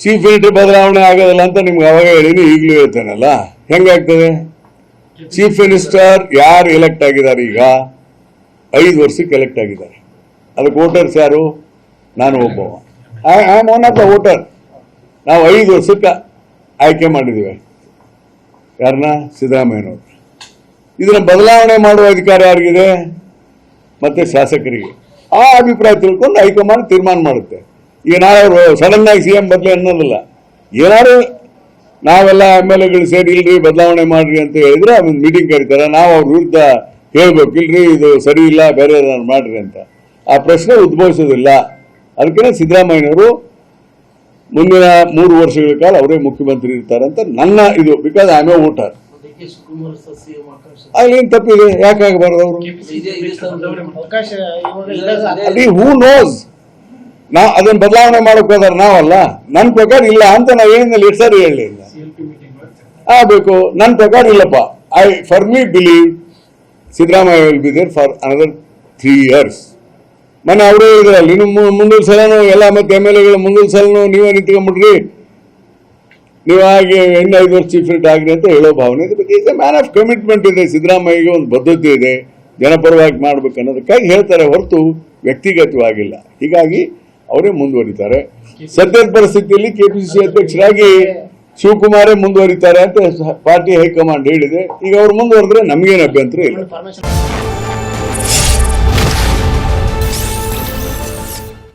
Chief minister ಬದಲಾವಣೆ ಆಗೋದಿಲ್ಲ ಅಂತ ನಿಮ್ಗೆ ಅವಾಗ ಹೇಳಿನಿ, ಈಗಲೂ ಹೇಳ್ತೇನಲ್ಲ? ಹೆಂಗಾಗ್ತದೆ? ಚೀಫ್ ಮಿನಿಸ್ಟರ್ ಯಾರು ಎಲೆಕ್ಟ್ ಆಗಿದ್ದಾರೆ ಈಗ? ಐದು ವರ್ಷಕ್ಕೆ ಎಲೆಕ್ಟ್ ಆಗಿದ್ದಾರೆ. ಅದಕ್ಕೆ ವೋಟರ್ಸ್ ಯಾರು? ನಾನು ಒಬ್ಬವ. I am one of the voter ನಾವು ಐದು ವರ್ಷಕ್ಕೆ ಆಯ್ಕೆ ಮಾಡಿದ್ದೀವಿ. ಯಾರನ್ನ ಸಿದ್ದರಾಮಯ್ಯನವರು. ಇದನ್ನ ಬದಲಾವಣೆ ಮಾಡುವ ಅಧಿಕಾರ ಯಾರಿಗಿದೆ? ಮತ್ತೆ ಶಾಸಕರಿಗೆ. ಆ ಅಭಿಪ್ರಾಯ ತಿಳ್ಕೊಂಡು ಹೈಕಮಾಂಡ್ ತೀರ್ಮಾನ ಮಾಡುತ್ತೆ. ಈಗ ನಾವು ಸಡನ್ ಆಗಿ ಸಿ ಎಂ ಬದಲೇ ಅನ್ನೋದಿಲ್ಲ. ಏನಾದ್ರು ನಾವೆಲ್ಲ ಎಂ ಎಲ್ ಎಗಳು ಸೇರಿ ಇಲ್ರಿ ಬದಲಾವಣೆ ಮಾಡ್ರಿ ಅಂತ ಹೇಳಿದ್ರೆ ಒಂದು ಮೀಟಿಂಗ್ ಕರೀತಾರೆ. ನಾವು ಅವ್ರ ವಿರುದ್ಧ ಹೇಳ್ಬೇಕು. ಇಲ್ರಿ ಇದು ಸರಿ ಇಲ್ಲ ಬೇರೆ ಏನಾದ್ರು ಮಾಡ್ರಿ ಅಂತ. ಆ ಪ್ರಶ್ನೆ ಉದ್ಭವಿಸೋದಿಲ್ಲ. ಅದಕ್ಕೆ ಸಿದ್ದರಾಮಯ್ಯನವರು ಮುಂದಿನ ಮೂರು ವರ್ಷಗಳ ಕಾಲ ಅವರೇ ಮುಖ್ಯಮಂತ್ರಿ ಇರ್ತಾರೆ ಅಂತ ನನ್ನ ಇದು ಬಿಕಾಸ್ ಐ ಎ ವೋಟರ್ ಏನ್ ತಪ್ಪಿದೆ? ಯಾಕಾಗಬಾರ್ದು ಅವರು? ಹೂ ನೋಸ್ ನಾವು ಅದನ್ನ ಬದಲಾವಣೆ ಮಾಡಕ್ ಹೋದಾರ ನಾವಲ್ಲ. ನನ್ನ ಪ್ರಕಾರ ಇಲ್ಲ ಅಂತ ನಾವು ಏನಿಲ್ಲ ಎಷ್ಟು ಸಾರಿ ಹೇಳಿ. ಆಗಬೇಕು ನನ್ನ ಪ್ರಕಾರ ಇಲ್ಲಪ್ಪ. I firmly believe Siddaramaiah will be there for another three years ಮನೆ ಅವರೇ ಇದ್ರಲ್ಲಿ ಇನ್ನು ಮು- ಮುಂದಿನ ಸಲನು ಎಲ್ಲ ಮತ್ತೆ ಎಂ ಎಲ್ ಎಗಳು ಮುಂದಿನ ಸಲನು ನೀವೇ ನಿಂತ್ಕೊಂಡ್ಬಿಡ್ರಿ ನೀವು ಹಾಗೆ ಇನ್ನು ಐದು ವರ್ಷ ಚೀಫ್ ಮಿನಿಸ್ಟರ್ ಆಗ್ರಿ ಅಂತ ಹೇಳೋ ಭಾವನೆ ಇದೆ. But is a man of commitment ಇದೆ. ಸಿದ್ದರಾಮಯ್ಯಗೆ ಒಂದು ಬದ್ಧತೆ ಇದೆ. ಜನಪರವಾಗಿ ಮಾಡ್ಬೇಕು ಅನ್ನೋದಕ್ಕಾಗಿ ಹೇಳ್ತಾರೆ ಹೊರತು ವ್ಯಕ್ತಿಗತವಾಗಿಲ್ಲ. ಹೀಗಾಗಿ ಅವರೇ ಮುಂದುವರಿತಾರೆ. ಸದ್ಯದ ಪರಿಸ್ಥಿತಿಯಲ್ಲಿ ಕೆಪಿಸಿಸಿ ಅಧ್ಯಕ್ಷರಾಗಿ ಶಿವಕುಮಾರೇ ಮುಂದುವರಿತಾರೆ ಅಂತ ಪಾರ್ಟಿ ಹೈಕಮಾಂಡ್ ಹೇಳಿದೆ. ಈಗ ಅವ್ರು ಮುಂದುವರೆದ್ರೆ ನಮಗೇನು ಅಭ್ಯಂತರ ಇಲ್ಲ.